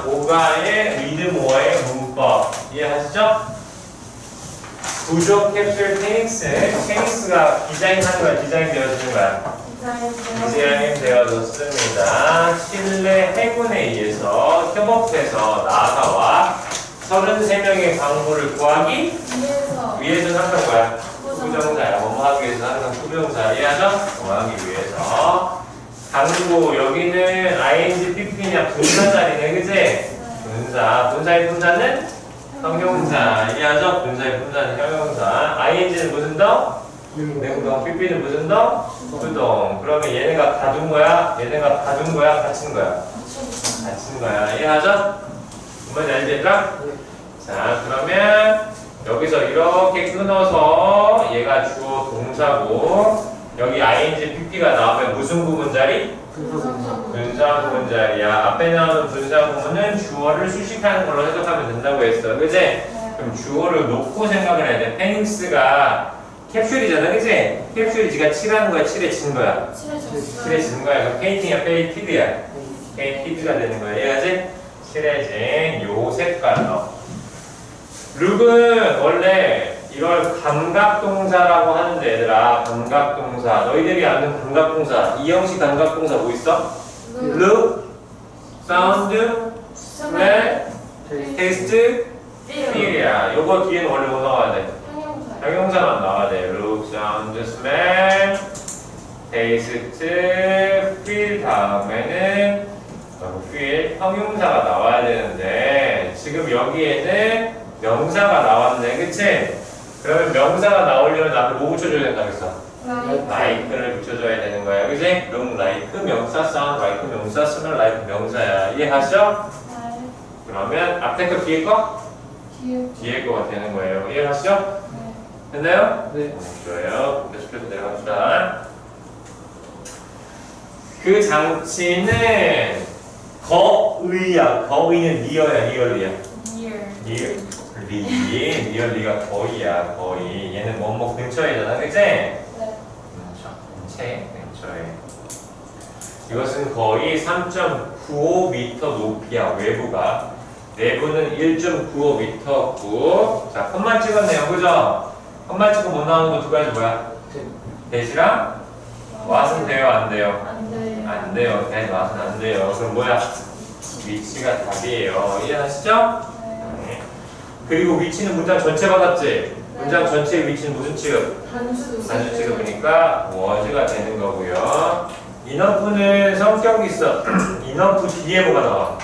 자, 오가의 리드모어의 문법. 이해하시죠? 구조 캡슐 테닉스 테닉스가 디자인하는 거야? 디자인 되어주는 거야? 디자인 되어졌습니다. 실내 해군에 의해서 협업해서 나사와 33명의 광부를 구하기 위에서. 위해서는 항상. 뭐야? 후정사야 뭐뭐 하기 위해서 항상 후정사 이해하죠? 뭐 하기 위해서 강구 여기는 ing pp냐 분사 자리네 그치? 분사 분사의 분사는 형용사 이해하죠? 분사의 분사는 형용사 ing는 무슨 동? 내구동 pp는 무슨 동? 부동 그러면 얘네가 가둔 거야? 얘네가 가둔 거야? 갇힌 거야? 갇힌 거야 이해하죠? 뭔지 얘들아? 자 그러면 여기서 이렇게 끊어서 얘가 주어 동사고 여기 ing pp가 나오면 무슨 부분 자리? 분사 부분 자리야. 앞에 나오는 분사 부분은 주어를 수식하는 걸로 해석하면 된다고 했어. 그지? 그럼 주어를 놓고 생각을 해야 돼. 페닉스가 캡슐이잖아. 그지? 캡슐이 지가 칠하는 거야? 칠해진 거야? 칠해졌어요. 칠해지는 거야. 그럼 페인팅이야? 페이티드야? 페이티드가 되는 거야. 이해하지? 칠해진 요 색깔로. 룩은 원래 이걸 감각동사라고 하는데 얘들아 감각동사. 너희들이 아는 감각동사. 이 형식 감각동사 뭐 있어? look, sound, smell, taste, feel이야. 요거 뒤에는 원래 뭐 나와야 돼? 형용사. 형용사만 나와야 돼. look, sound, smell, taste, feel 다음에는 어, feel 형용사가 나와야 되는데 지금 여기에는 명사가 나왔네. 그치? 그러면 명사가 나오려면 앞에 뭐 붙여줘야 된다 그랬어? like를 붙여줘야 되는 거야 그치? look like 명사, sound like 명사, smell like 명사야 이해하시죠? 그러면 앞에 거 뒤에 거? 뒤에. 뒤에 거가 되는 거예요 이해하시죠? 됐나요? 네. 좋아요. 계속해서 내려갑시다. 그 장치는 거의야. 거의는 리어야, 리얼리야. Year. 리얼. 리. 리얼리가 거의야, 거의. 얘는 뭐뭐 근처에잖아, 그치? 네. 근처. 근처에, 근처에. 이것은 거의 3.95m 높이야, 외부가. 내부는 1.95m고. 자, 컷만 찍었네요, 그죠? 컷만 찍고 못 나오는 거 두 가지 뭐야? 대시랑 왓은 돼요, 안 돼요? 안 돼. 안 돼요. 대 왓은 안 돼요. 그럼 뭐야? 위치가 답이에요. 이해하시죠? 네. 그리고 위치는 문장 전체 받았지? 문장 전체의 위치는 무슨 취급? 단수. 단수 취급이니까 워즈가 되는 거고요. 인어프는 성격이 있어. 인어프 뒤에 뭐가 나와?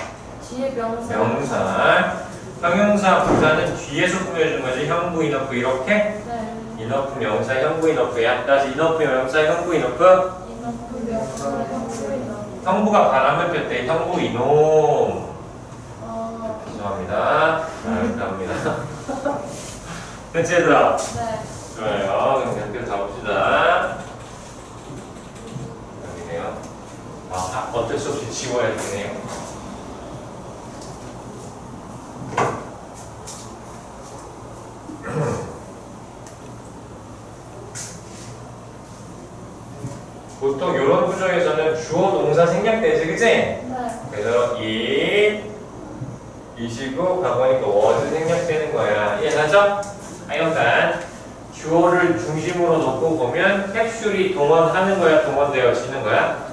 뒤에 명사. 명사. 형용사 부사는 뒤에서 꾸며준 거지. 형부, 인어프 이렇게. 네. 인어프 명사, 형부, 인어프야. 다시 인어프 명사, 형부, 인어프. 이너프 명사. 형부이너. 형부가 바람을 폈대. 형부, 이놈. 어. 죄송합니다. 감사합니다. 됐지, 얘들아? 네. 좋아요. 그럼 계속 가봅시다. 여기네요. 아, 어쩔 수 없이 지워야 되네요. 보통 이런 구조에서는 주어 동사 생략되지, 그치? 네. 그래서 이 이시고 가보니까 was 생략되는 거야. 이해하죠? 하여간 주어를 중심으로 놓고 보면 캡슐이 동원하는 거야, 동원되어지는 거야?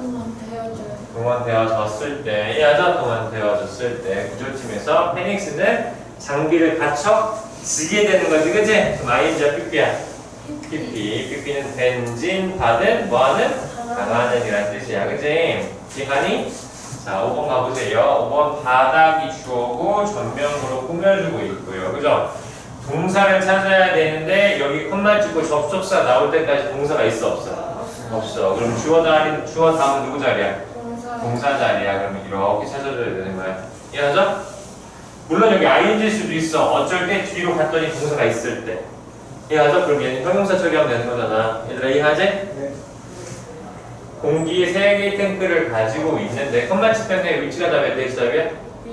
동원되어졌을 때, 이해하죠? 동원되어졌을 때 구조팀에서 페닉스는 장비를 갖춰 지게 되는 거지, 그치? 그럼 ING야, PP야? PP, PP는 벤진, 받은, 뭐하는? 강하는 이란 뜻이야, 그치? 기간이? 자, 5번 가보세요. 5번 바닥이 주어고 전면으로 꾸며주고 있고요. 그죠? 동사를 찾아야 되는데 여기 콤마 찍고 접속사 나올 때까지 동사가 있어 없어? 없어. 그럼 주어 자리 주어 다음 누구 자리야? 동사. 동사 자리야. 그러면 이렇게 찾아줘야 되는 거야. 이해하죠? 물론 여기 ing일 수도 있어. 어쩔 때 뒤로 갔더니 동사가 있을 때. 이해하죠? 그럼 얘는 형용사 처리하면 되는 거잖아. 얘들아 이해하지? 네. 공기 3개 탱크를 가지고 있는데 컴마 치편의 위치가 답이야? 대시 답이야?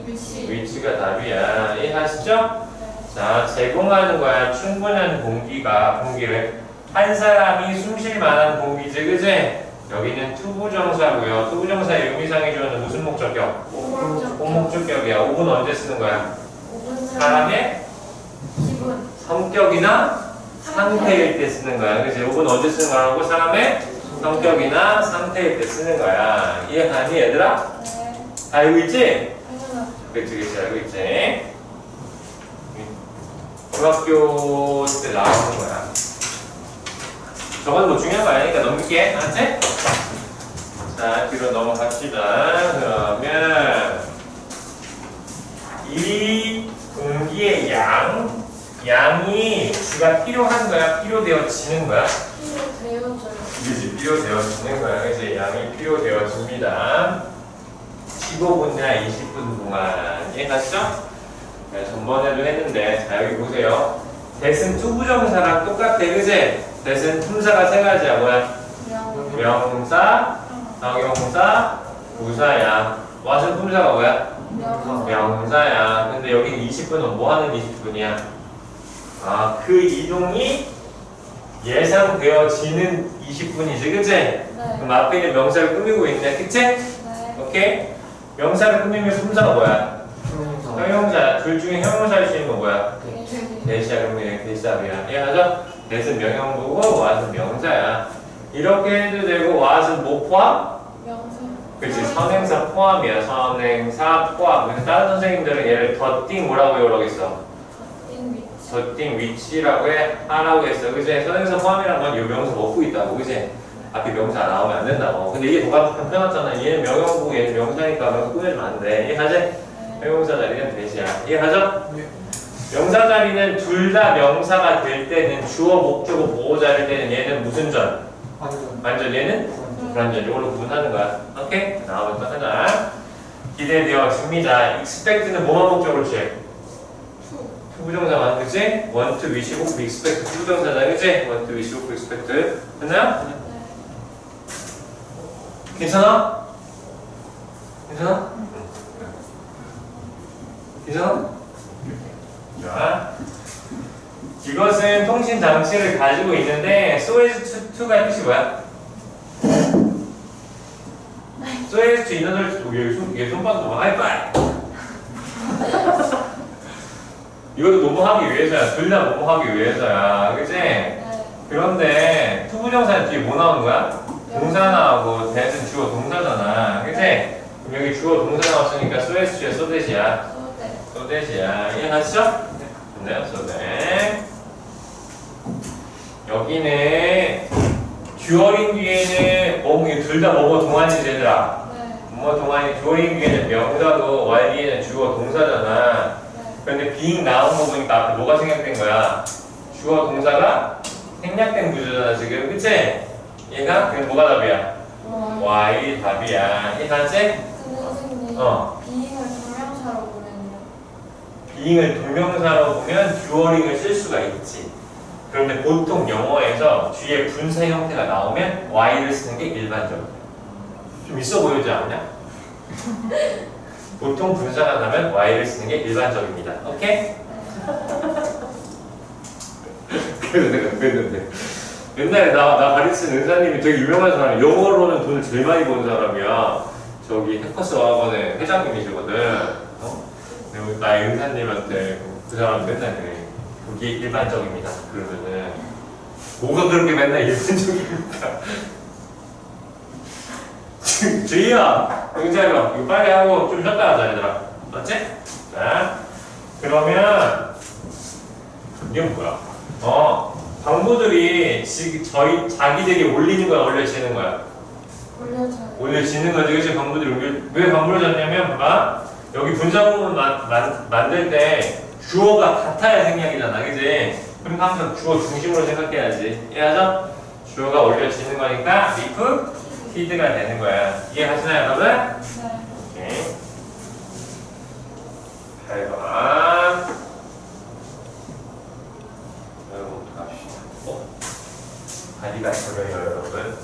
위치. 위치가 답이야. 이해하시죠? 자, 제공하는 거야. 충분한 공기가, 공기를. 한 사람이 숨 쉴 만한 공기지, 그지? 여기는 투부정사고요. 투부정사의 의미상의 주어는 무슨 목적격? 본목적격이야. 5분 언제 쓰는 거야? 5분 사람의 10분 성격이나 상태일 때 쓰는 거야. 그치? 5분 언제 쓰는 거라고? 사람의 성격이나 상태일 때 쓰는 거야. 이해가니 얘들아? 네다 알고 있지? 그치 그치 알고 있지? 중학교 때 나오는 거야. 저건 뭐 중요한 거 아니니까 넘길게. 알았지? 자, 뒤로 넘어갑시다. 그러면 이 공기의 양, 양이 주가 필요한 거야? 필요되어지는 거야? 필요 필요되어지는 거야. 그래서 양이 필요되어집니다. 15분이나 20분 동안 이해갔죠? 네, 전번에도 했는데 자 여기 보세요. 대신 투부정사랑 똑같아, 그지? 대신 품사가 세 가지야. 뭐야? 명 명사, 형용사, 부사야. 왓은 품사가 뭐야? 명 명사야. 근데 여기 20분은 뭐 하는 20분이야? 아, 그 이동이 예상되어지는 20분이지, 그치? 네 그럼 앞에 있는 명사를 꾸미고 있네, 그치? 네 오케이? 명사를 꾸미면 품사가 뭐야? 형용사. 둘 중에 형용사일 수 있는 거 뭐야? 대시 대시야, 그러면 얘 대시합이야. 이해하죠? 대신 명형보고 왓은 명사야. 이렇게 해도 되고 왓은 뭐 포함? 명사 그렇지 선행사 포함이야 선행사 포함 그래서 다른 선생님들은 얘를 더띵 뭐라고 외우라겠어 더띵 위치라고 해 하라고 했어 그지 선행사 포함이란 건 이 명사 먹고 있다고 그지 앞에 명사 나오면 안 된다고 근데 이게 더 간편하잖아 얘는 명형보고 얘는 명사니까 명사 꾸며주면 안돼 이해하지? 네 형용사 자리는 대시야 이해하죠? 명사 자리는 둘 다 명사가 될 때는 주어 목적어 보호자일 때는 얘는 무슨 전? 완전 얘는 불완전 이걸로 구분하는 거야. 오케이? 다음부터 하자. 기대되어집니다. expect는 뭐만 목적으로 취해? 맞는 그치? want to, wish, hope, expect 투부정사다 그치? want to, wish, hope, expect 됐나요? 네 괜찮아? 괜찮아? 괜찮아? 자 이것은 통신 장치를 가지고 있는데 소에즈 2가 뜻이 뭐야? 소에즈 2 인어들 얘 손, 얘 손바닥 봐 하이파이 이것도 뭐뭐하기 위해서야 둘다 뭐뭐하기 위해서야. 그치? 네. 그런데 투부정사는 뒤에 뭐 나오는 거야? 동사 나오고 대신 주어 동사잖아. 그치? 그럼 여기 주어 동사 나왔으니까 소에스주의 소대시야? 소대. 소대시야. 이해하시죠? 네 소대. 여기는 듀어링 뒤에는 뭐 둘다 뭐뭐 동안이지 얘들아 네. 뭐뭐 동안이 듀어링 뒤에는 명사고 y 뒤에는 주어 동사잖아. 네 그런데 being 나온 거 보니까 앞에 뭐가 생략된 거야? 주어 동사가 생략된 구조잖아 지금 그치? 얘가 그럼 뭐가 답이야? 와 y 답이야? 근데 선생님 어. 비행을 동명사로 보내는요 being을 동명사로 보면 듀어링을 쓸 수가 있지 그런데 보통 영어에서 뒤에 분사 형태가 나오면 y를 쓰는 게 일반적이야 좀 있어 보이지 않냐? 보통 분사가 나면 y를 쓰는 게 일반적입니다. 오케이? 그래서 내가 그랬는데. 옛날에 나, 나 가르치는 은사님이 되게 유명한 사람이 영어로는 돈을 제일 많이 번 사람이야. 저기 해커스 학원의 회장님이시거든. 어? 근데 나 은사님한테 그 사람 맨날 그래. 그게 일반적입니다. 그러면은. 뭐가 그렇게 맨날 일반적입니까 주희야 응자려 이거 빨리 하고 좀 쉬었다 하자 얘들아 맞지? 자 그러면 이게 뭐야? 어, 광부들이 지, 저희 자기들이 올리는 거야, 올려지는 거야? 올려줘요 올려지는 거지, 그치? 광부들이 올려, 왜 광부를 졌냐면, 봐봐. 여기 분자구문 만, 만들 때 주어가 같아야 생략이잖아, 그치? 그럼 항상 주어 중심으로 생각해야지. 이해하죠? 주어가 올려지는 거니까, 리 프, 히드가 되는 거야. 이해하시나요, 여러분? 네 오케이. 8번. 여러분, 갑시다. 어? 다리가 저려요, 여러분.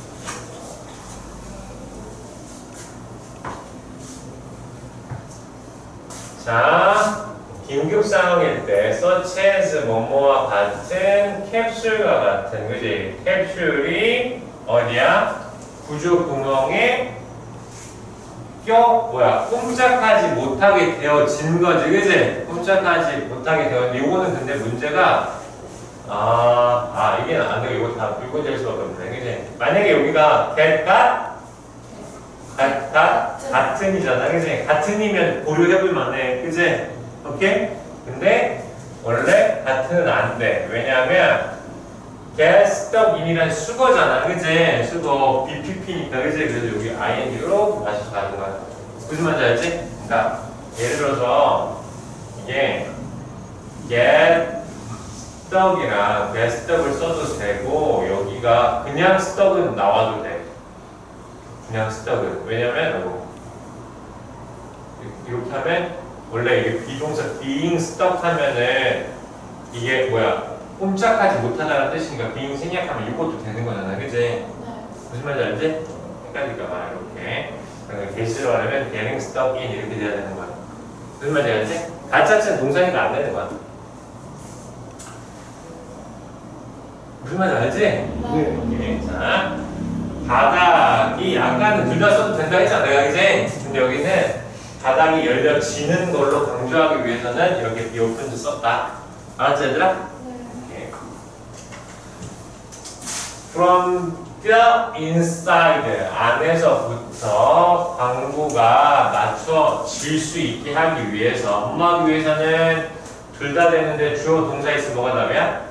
자, 긴급 상황일 때, such as 뭐뭐와 같은 캡슐과 같은, 그지? 캡슐이 어디야? 구조 구멍에 껴 뭐야 꼼짝하지 못하게 되어진 거지 그지? 꼼짝하지 못하게 되어 이거는 근데 문제가 아, 아 이게 안 돼. 이거 다 물고 될 수밖에 없네. 그지? 만약에 여기가 될까? 같, 같, 같은이잖아. 그지? 같은이면 고려해볼 만해. 그지? 오케이? 근데 원래 같은은 안 돼. 왜냐하면 get in이란 수거잖아. 그지? 수거 BPP니까. 그지? 그래서 여기 ing로 다시 가는 거야. 무슨 말인지 알지? 그러니까 예를 들어서 이게 get 스떡이랑 배스떡을 써도 되고 여기가 그냥 스떡은 나와도 돼. 그냥 스떡은 왜냐면 이거 이렇게 하면 원래 이게 비동사 being stuck 하면은 이게 뭐야 꼼짝하지 못하다는 뜻이니까 being 생략하면 이것도 되는 거잖아, 그지? 네. 무슨 말인지 알지? 헷갈릴까 봐 이렇게 그러니까 게시로 하려면 getting stuck in 이렇게 돼야 되는 거야. 무슨 말인지 알지? 가짜는 동사니까 안 되는 거야. 무슨 말인지 알지? 네. 오케이. 자, 바닥이 아까는 둘 다 써도 된다 했잖아, 내가 그지? 근데 여기는 바닥이 열려지는 걸로 강조하기 위해서는 이렇게 be opened 썼다. 알았지, 얘들아? 네. 오케이. From the inside 안에서부터 광부가 맞춰질 수 있게 하기 위해서 엄마하기 위해서는 둘 다 되는데 주어 동사 있으면 뭐가 답이야?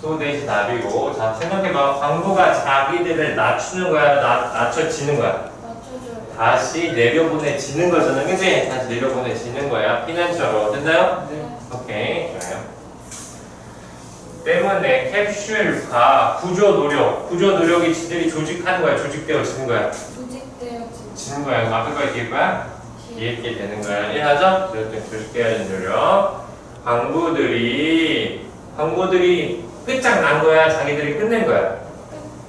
소 대신 답이고 자 생각해봐 광부가 자기들을 낮추는 거야 낮, 낮춰지는 거야 맞춰줘요. 다시 내려보내지는 거잖아 그치? 다시 내려보내지는 거야 피난처로 됐나요? 네. 오케이 좋아요 때문에 캡슐과 구조 노력 구조 노력이 지들이 조직하는 거야 조직되어지는 거야 조직되어진 지는 거야 거에 뒤에 거야? 기. 뒤에 게 되는 거야 이해하죠? 조직- 조직되어진 노력 광부들이 광부들이 끝장난 거야 자기들이 끝낸 거야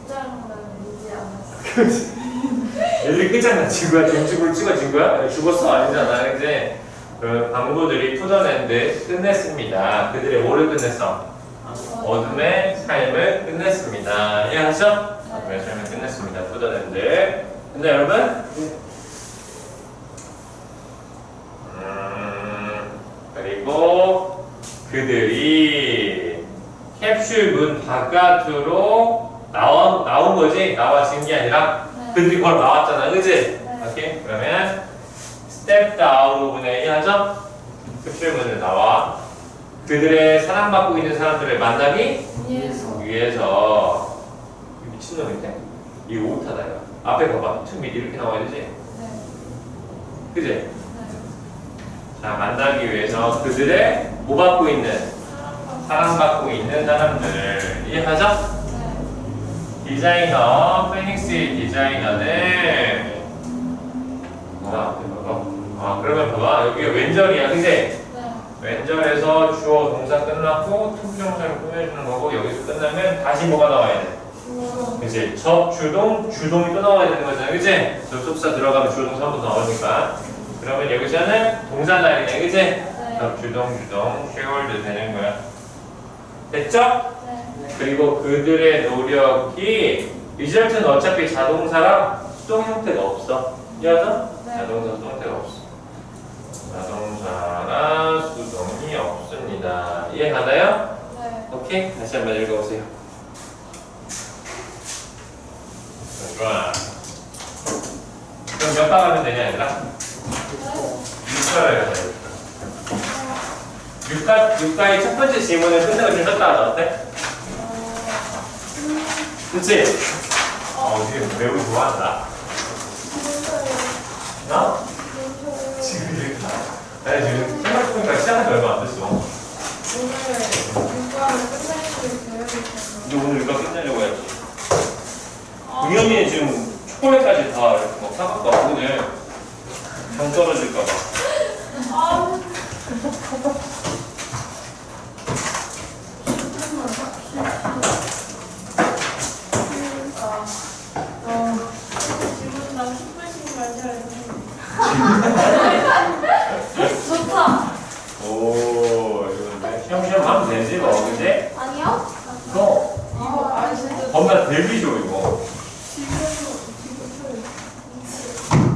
끝장난 이지 않았어. 얘들이 끝장난 거야 정식으로 찍어진 거야? 죽었어 아니잖아 그지? 그 광부들이 푸더랜드 끝냈습니다 그들의 뭐를 끝냈어? 어둠의 삶을 끝냈습니다. 이해하죠? 어둠의 삶을 끝냈습니다. 푸더랜드. 근데 여러분? 음, 그리고 그들이 캡슐 문 바깥으로 나온, 나온 거지? 나와진 게 아니라 네. 그들이 걸어 나왔잖아. 그지? 네. 오케이? 그러면 stepped out 부분에 이해하죠? 캡슐 문을 나와 그들의 사랑받고 있는 사람들을 만나기. 위해서 이 미친놈인데? 이거 오타다 이거 앞에 봐봐 meet 이렇게 나와야 되지? 네. 그지? 네. 자 만나기 위해서 그들의 뭐 받고 있는 사랑받고. 있는 사람들 이해하죠? 네. 디자이너 페닉스의 디자이너는 뭐야 앞에 봐봐 아 그러면 봐봐 여기가 왼절이야 그지? 네. 왼절에서 주어 동사 끝났고 투부정사를 꾸며주는 거고 여기서 끝나면 다시 뭐가 나와야 돼? 그치 접주동 주동이 또 나와야 되는 거잖아 그치 접속사 들어가면 주어동사 한번 나오니까 그러면 여기서는 동사 자리네 그치 네. 접주동 주동 쉐월드 되는 거야 됐죠? 네. 그리고 그들의 노력이 리절트는 어차피 자동사랑 수동 형태가 없어 이해하죠? 네. 자동사 수동 형태가 없어 자동사나 수동 이 없습니다 이해 가나요? 네. 오케이 다시 한번 읽어보세요 좋아 그럼 몇 방 하면 되냐 얘들아? 네. 6가를 해야 돼 6가, 6가의 첫 번째 지문을 끝내고 좀 썼다 하자 어때? 어. 음. 그치? 어 지금 매우 좋아한다 진짜요. 어? 진짜요. 지금 이렇게 나 지금 생각해보니까 시작한 지 얼마 안 됐어 오늘 육과를 끝낼 수 있어요. 근데 오늘 이거 끝내려고 해야지 우연히 지금 초콜릿까지 다 이렇게 막 사갖고 오늘 정 떨어질까봐 아. 어, 지금 나 슈퍼신 말잘 좋다. 오 이거 시험시험 하면 되지 뭐 그지? 아니요? 이거 이거 아 진짜 겁나 데뷔죠 이거 지금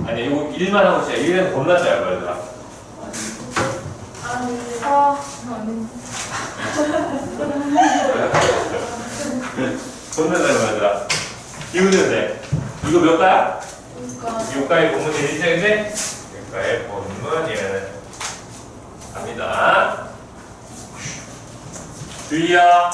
지금 주지만 하고 있어요. 1년 겁나 짧아, 얘들아. 아. 아, 겁나 짧아, 얘들아. 이거는 돼. 이거 몇 가야? 육가의 본문이 일정인데 육가의 본문 얘는 갑니다. 주의야.